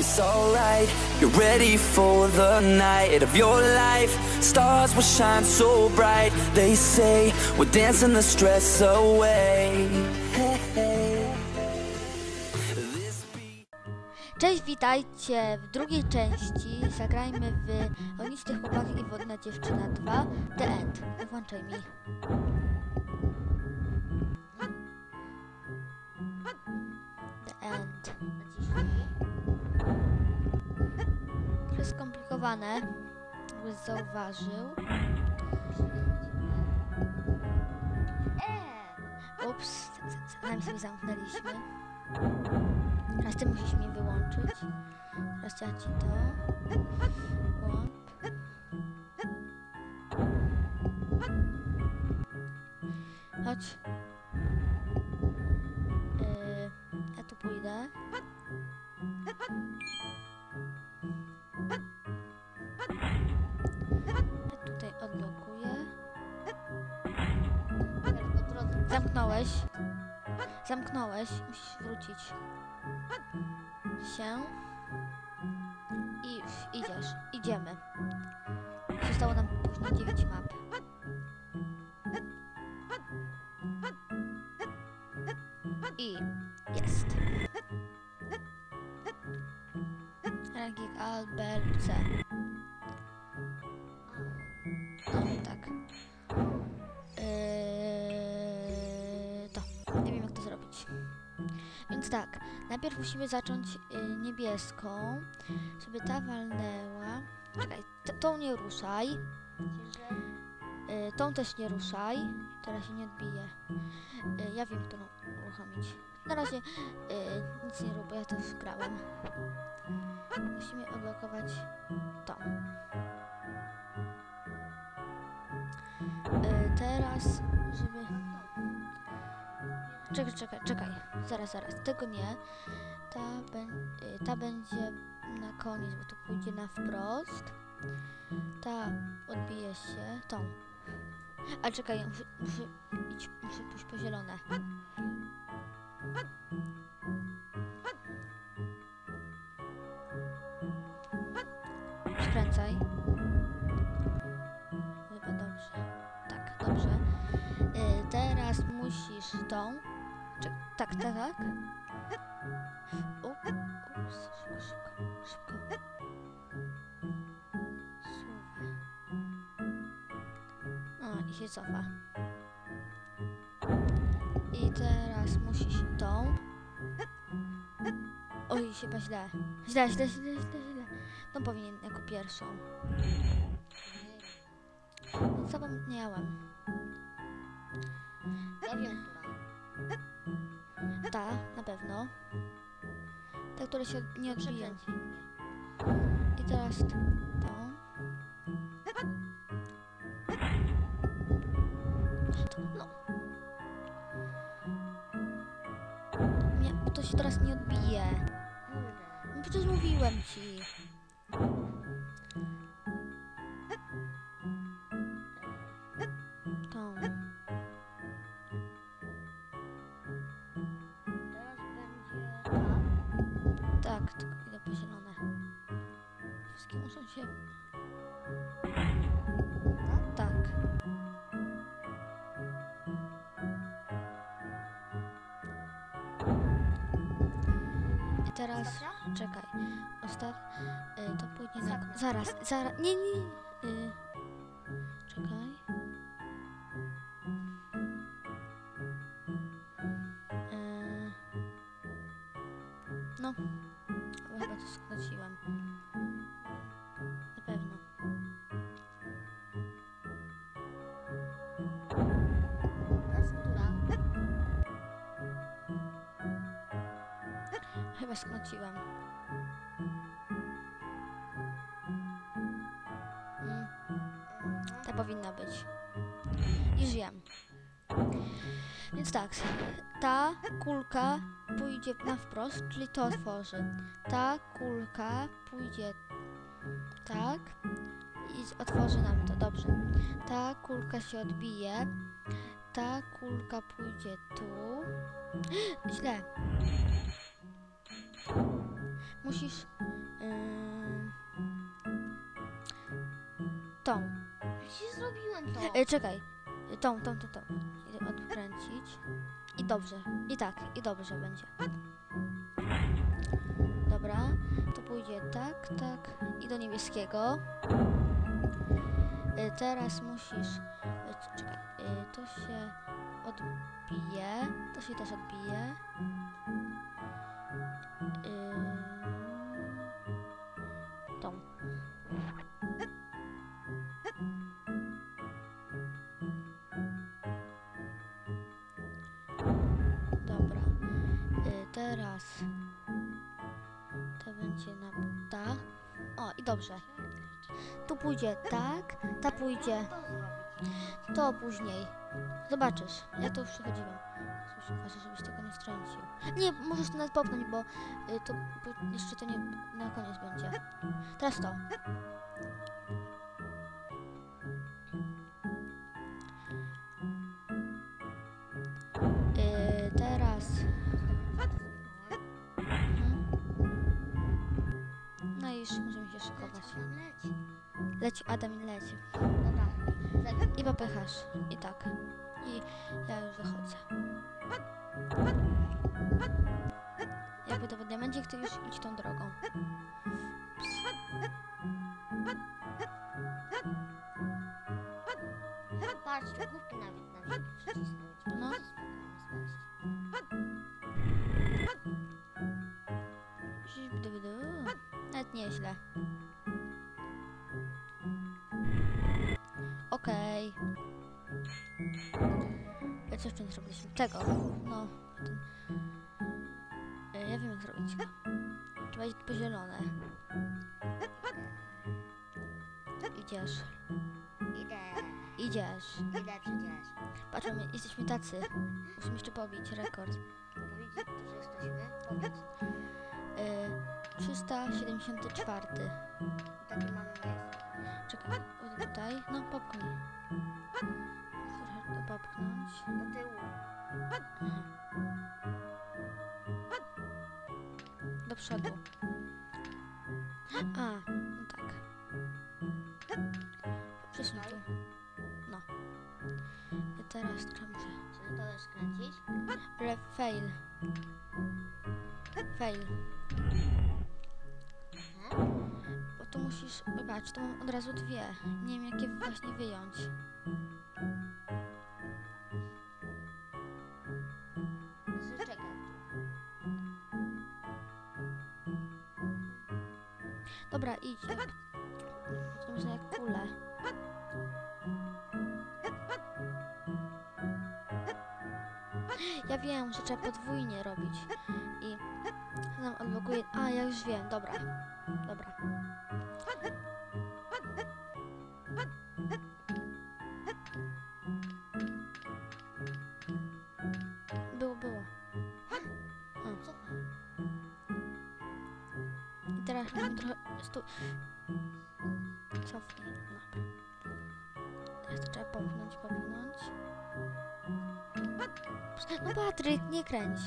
It's alright, you're ready for the night of your life. Stars will shine so bright. They say we're dancing the stress away. Hey, Cześć, witajcie w drugiej części. Zagrajmy w Onisty Chłopak i Wodna Dziewczyna 2 The End. Włączaj mi. Skomplikowane, jakbyś zauważył. Ups, sami sobie zamknęliśmy. Teraz ty musisz mnie wyłączyć. Teraz ja ci to. Łap. Chodź. Yy, ja tu pójdę. Zamknąłeś. Zamknąłeś. Musisz wrócić się i idziesz. Idziemy. Zostało nam później 9 map. Najpierw musimy zacząć y, niebieską, żeby ta walnęła. Czekaj, tą nie ruszaj. Y, tą też nie ruszaj. Teraz się nie odbije. Y, ja wiem, którą uruchomić. Na razie y, nic nie bo ja to wgrałem. Musimy odblokować tą. Y, teraz, żeby... Czekaj, czekaj, czekaj. Zaraz, zaraz. Tego nie. Ta, y, ta będzie na koniec, bo to pójdzie na wprost. Ta odbije się. Tą. Ale czekaj, muszę, muszę, iść, muszę pójść po zielone. Skręcaj. Chyba dobrze. Tak, dobrze. Y, teraz musisz tą. Czek, tak, tak, tak. U, u, szybko, szybko, szybko. Suwę. O, i się cofa. I teraz musisz tą. Oj, chyba źle. Źle, źle, źle, źle, źle. No powinien jako pierwszą. Zapomniałam. Ja wiem, która. Ta, na pewno. Ta, która się nie odbija. I teraz tą. No. Nie, to się teraz nie odbije. No przecież mówiłem ci. Y, to pójdzie na... Zaraz, zaraz... Nie, nie... Y, czekaj. Y, no. Chyba to skróciłem. Na pewno. Chyba skróciłem. Powinna być. Już wiem. Więc tak, ta kulka pójdzie na wprost, czyli to otworzy. Ta kulka pójdzie tak i otworzy nam to. Dobrze. Ta kulka się odbije. Ta kulka pójdzie tu. Źle. musisz... E, czekaj. E, Tą, tą, tą, tą. Idę odkręcić. I dobrze. I tak, i dobrze będzie. Dobra. To pójdzie tak, tak. I do niebieskiego. E, teraz musisz... e, Czekaj. e, To się odbije. To się też odbije. Pójdzie tak, ta pójdzie To później. Zobaczysz. Ja to już uważaj, żebyś tego nie strącił. Nie, możesz to nawet popchnąć, bo y, to bo jeszcze to nie na koniec będzie. Teraz to. Leć, Adam. Dobra. Leć. I popychasz. I tak. I ja już wychodzę. Jak będę w diamencie, to już idź tą drogą. Patrz, Zrobiliśmy? Tego. No. Ten. Ja wiem jak zrobić. Trzeba iść po zielone. Idziesz. Idę. Idziesz. Idę przecież. Patrz, my jesteśmy tacy. Musimy jeszcze pobić rekord. Powiedz, że jesteśmy. Powiedz. Y, 374. I taki mamy jest. Czekaj, tutaj. No, popchnij. Popchnąć. Do tyłu. Do przodu. A, no tak. Przesuń tu. No. I teraz trzeba muszę... Czy to jest kręcić? Re fail. Fail. Bo tu musisz... Wybacz, to mam od razu dwie. Nie wiem, jakie właśnie wyjąć. Dobra, idź. To można jak kule. Ja wiem, że trzeba podwójnie robić. I nam odblokuje... A, ja już wiem, dobra. Cofnij. Dobra. Teraz trzeba popchnąć, popchnąć. No Patryk, nie kręć.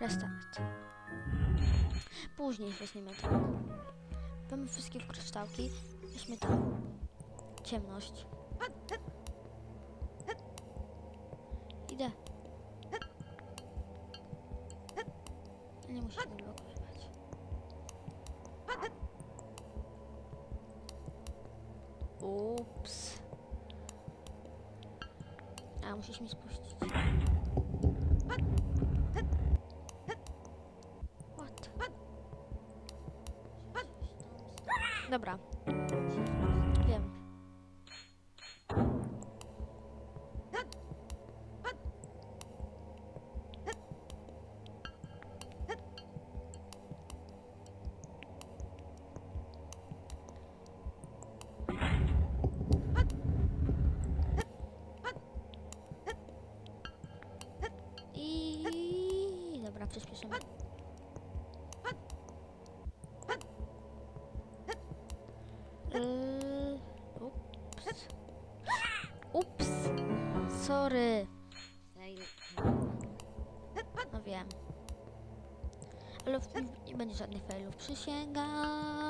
Restart. Później weźmiemy to. Mamy wszystkie w kryształki. Weźmy to. Ciemność. Dobra. Żadnych failów. Przysięgam.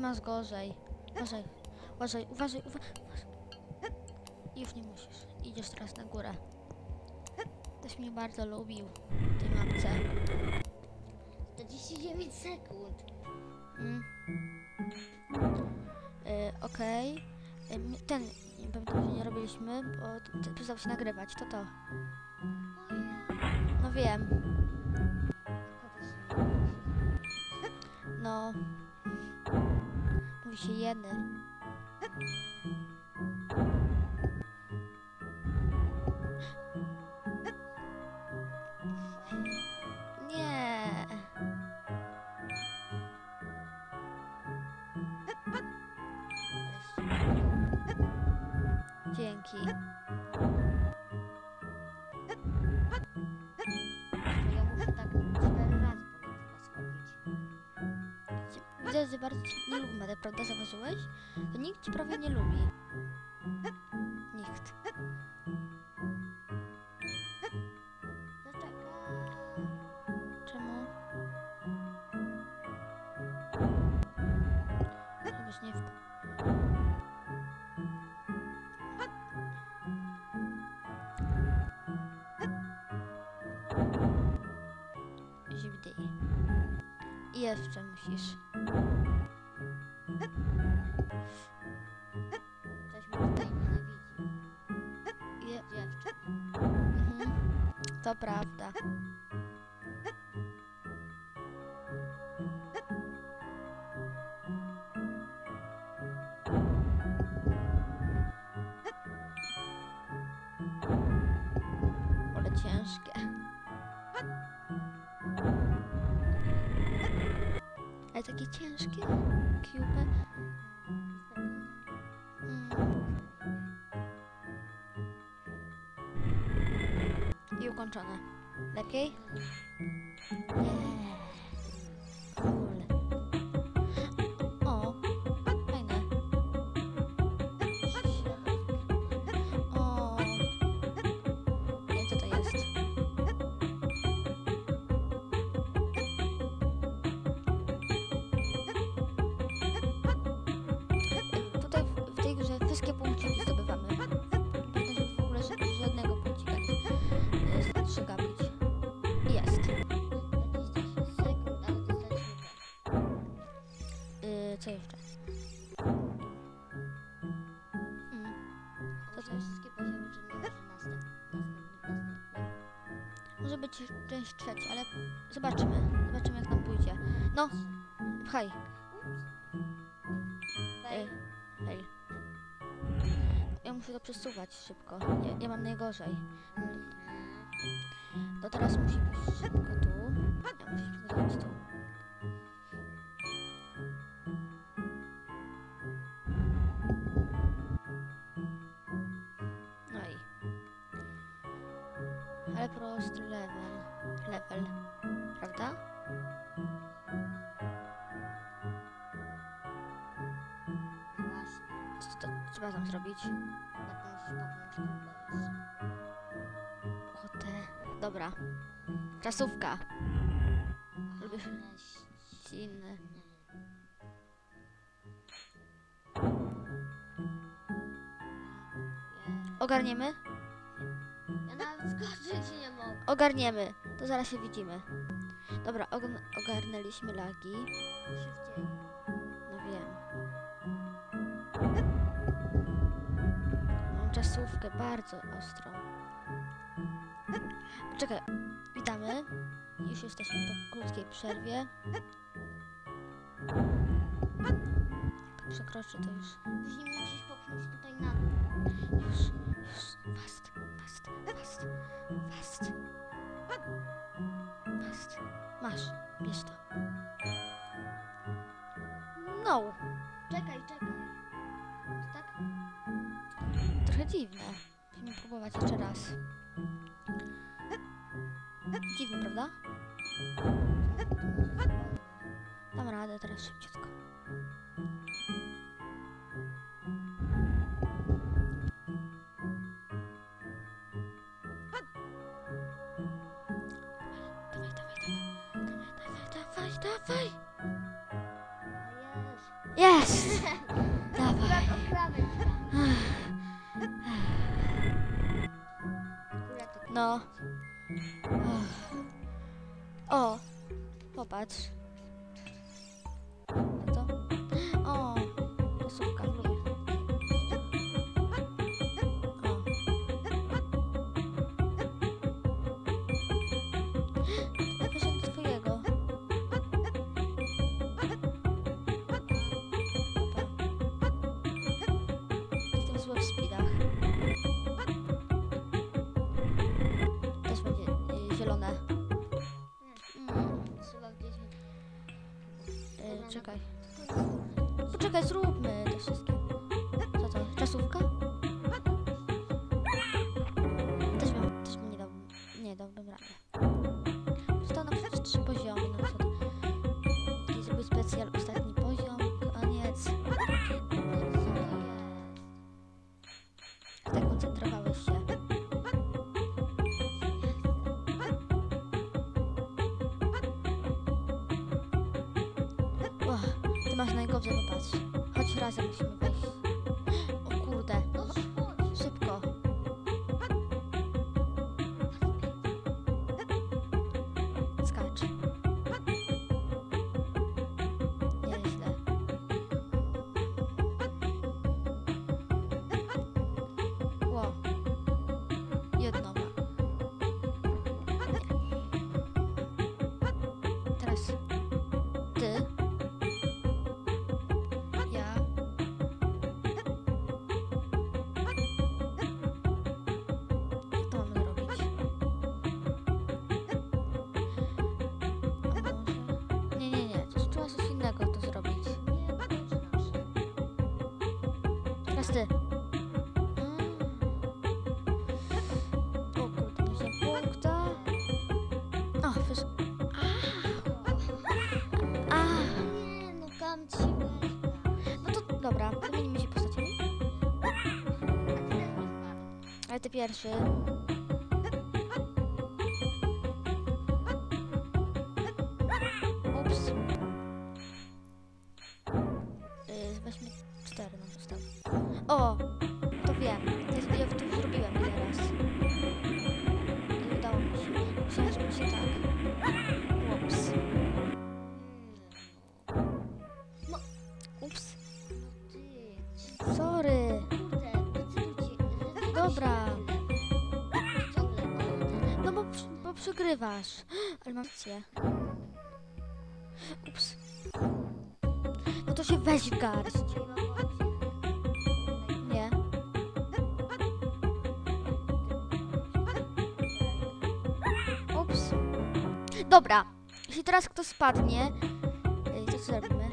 Ty masz gorzej. Uważaj, uważaj, uważaj, uważaj. Już nie musisz. Idziesz teraz na górę. Ktoś mnie bardzo lubił. w Tej mapce. 49 sekund. Mm. Y, Okej. Y, m- Ten, nie pamiętam, że nie robiliśmy, bo przestał się nagrywać. To to. No wiem. No. bir şey yenir. Prawda? Zauważyłeś? Nikt cię prawie nie lubi. Nikt. Czemu? Żebyś nie w... Zibdy. I jeszcze musisz. To I ukończone. Lepiej? Część trzecia, ale zobaczymy. Zobaczymy jak nam pójdzie. No, pchaj. Fail. Hej. Ja muszę to przesuwać szybko. Ja, ja mam najgorzej. To teraz musi być szybko tu. Ja muszę przygotować tu. Prosty level. Level. Prawda? Właśnie. Co to trzeba tam zrobić? Ochotę. Dobra. Czasówka. Inny. Ogarniemy? Nawet skoczyć nie mogę. Ogarniemy. To zaraz się widzimy. Dobra, ogarnęliśmy lagi. Szybciej. No wiem. Mam czasówkę bardzo ostrą. Czekaj, witamy. Już jesteśmy po krótkiej przerwie. Jak to przekroczy, to już. Później dziwne. Musimy próbować jeszcze raz. Dziwne, prawda? Dam radę teraz szybciutko. Dawaj, dawaj, dawaj. Dawaj, dawaj, dawaj. No. O, popatrz. Czekaj. Poczekaj, zróbmy to wszystkie. Co to? Czasówka? Teraz ty. Mm. O nie wziąłem punkta. Nie, no no dobra, zamienimy się postaciami. Ale ty pierwszy. Przegrywasz. Ale mam rację. Ups. No to się weź w garść. Nie. Ups. Dobra. Jeśli teraz kto spadnie, to co zrobimy?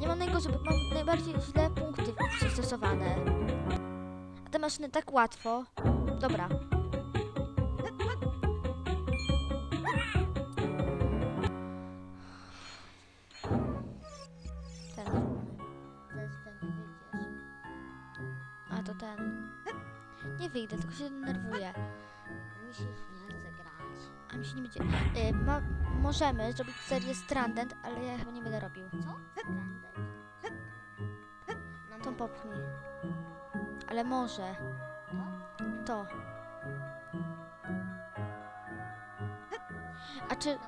Nie mam najgorzej, bo mam najbardziej źle punkty przystosowane. A te maszyny tak łatwo. Dobra. Ten. Nie wyjdę, tylko się denerwuję. Mi się nie chce grać. A mi się nie będzie. Y, ma, możemy zrobić serię Stranded, ale ja chyba nie będę robił. Co? Stranded. Mam To popchnij. Ale może. To. A czy,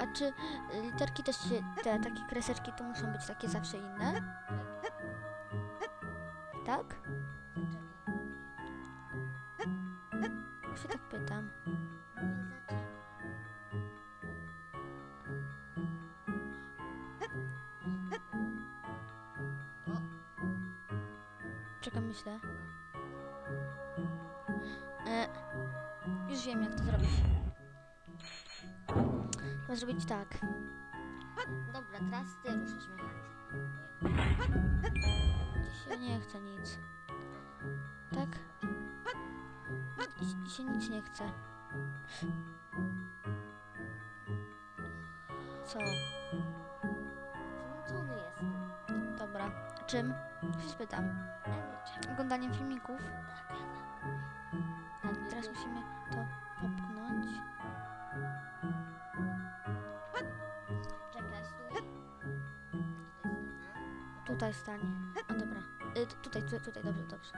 a czy y, literki też się, te takie kreseczki to muszą być takie zawsze inne? Tak? Się tak pytam. Czekam, myślę. E, już wiem, jak to zrobić. Trzeba zrobić tak. Dobra, teraz ty ruszasz mechanizm. Dzisiaj nie chcę nic. Tak? Dziś- Dzisiaj nic nie chcę. Co? Zmęczony jestem. Dobra. Czym? Się spytam. Oglądaniem filmików. Tak, Teraz musimy Tutaj Tutaj stań. A dobra. Y, tutaj, tu, tutaj, dobrze, dobrze.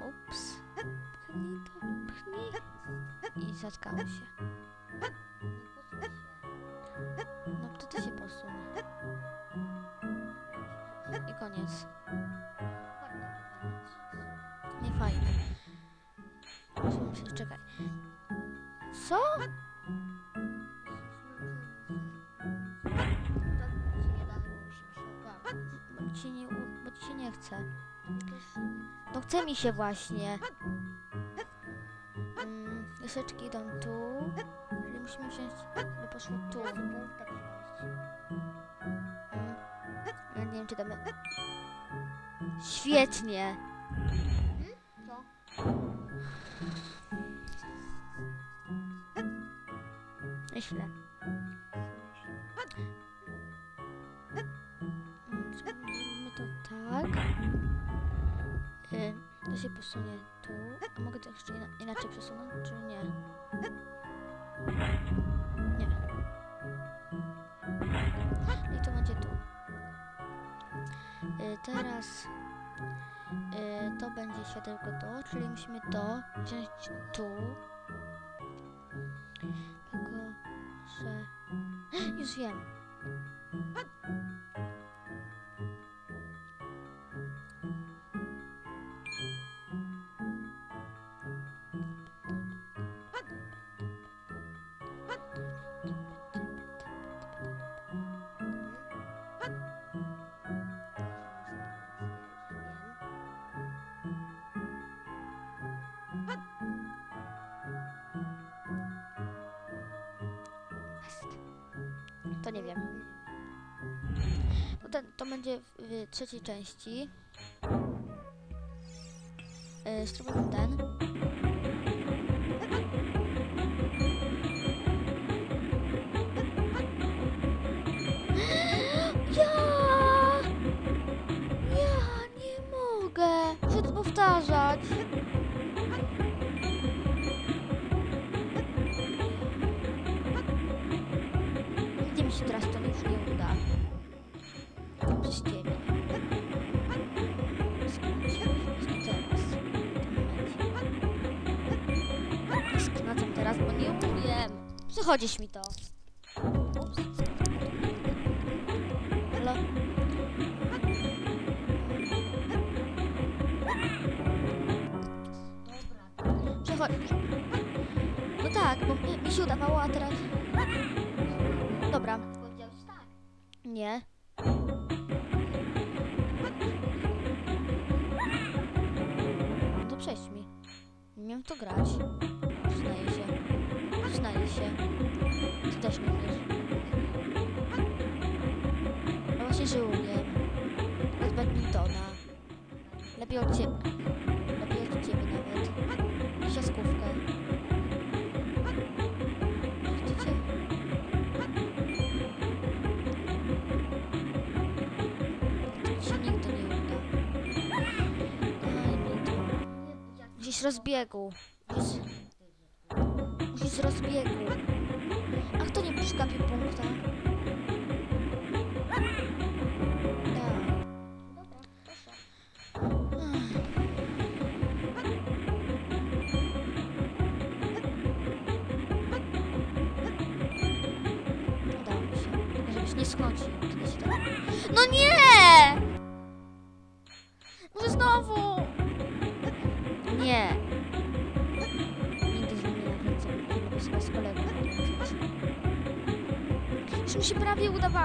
Ups. Pchnij to, pchnij. I zatkało się. No to ty się posunie. I koniec. Nie fajne. Czekaj. Co? No chce mi się właśnie. Mm, idą tu. Czyli musimy wziąć, by poszło tu. Mm. Ja nie wiem, czy damy... Świetnie! Co? Myślę. Się posunie tu. A mogę to jeszcze ina- inaczej przesunąć, czy nie? Nie. I to będzie tu. Y, teraz y, to będzie światełko to, czyli musimy to wziąć tu. Tylko, że... Już wiem. Będzie w, trzeciej części. Yy, spróbujmy ten. Ja! Ja nie mogę! Muszę to powtarzać. Mi się teraz to już nie uda. Teraz, bo nie umiem. Przechodzisz mi to. Ups. Halo? No tak, bo mi, mi się udawało, a teraz... Dobra. Nie. No to przejdź mi. Nie umiem to grać. Umiesz. No właśnie, że umiem. Od badmintona. Lepiej od ciebie. Lepiej od ciebie nawet. Siaskówkę. Widzicie? To się nigdy nie uda. Daj mi to. Z rozbiegu. Musisz z rozbiegu. A kto nie przykapił punkta? Tak.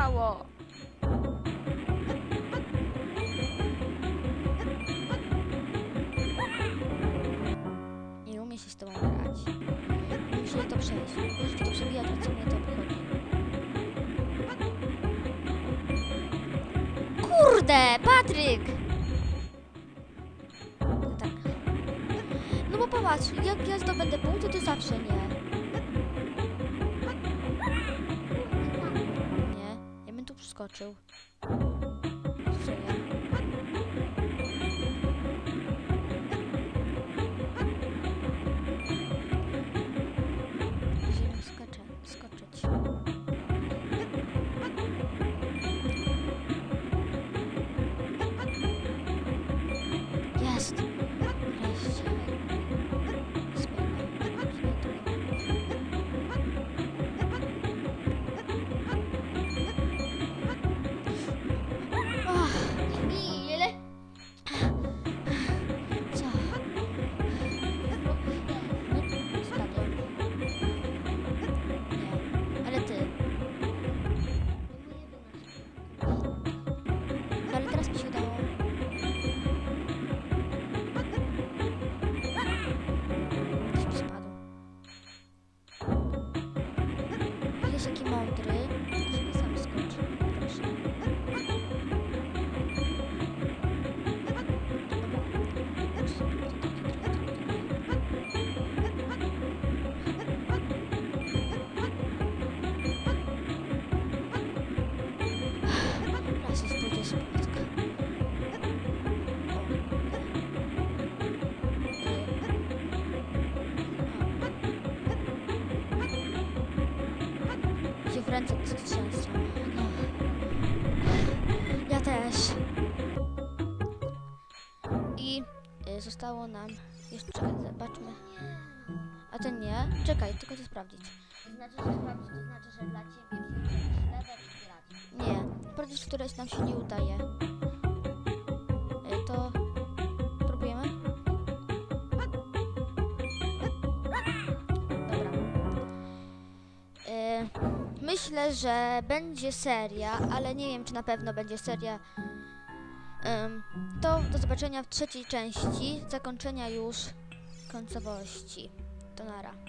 stało? Nie umie się z tobą grać. Muszę to przejść. Muszę to przebijać, a co mnie to obchodzi. Kurde, Patryk! No tak. No bo popatrz, jak ja zdobędę punkty, to zawsze nie. Joe. Ręce trzęsą. Ja też. I y, zostało nam jeszcze czekaj, zobaczmy. A ten nie? Czekaj, tylko chcę sprawdzić. To znaczy, że sprawdzić, to znaczy, że dla ciebie przyjdzie level i grać. Nie, sprawdzić, któreś nam się nie udaje. Myślę, że będzie seria, ale nie wiem, czy na pewno będzie seria. Ym, to do zobaczenia w trzeciej części zakończenia już końcowości. To nara.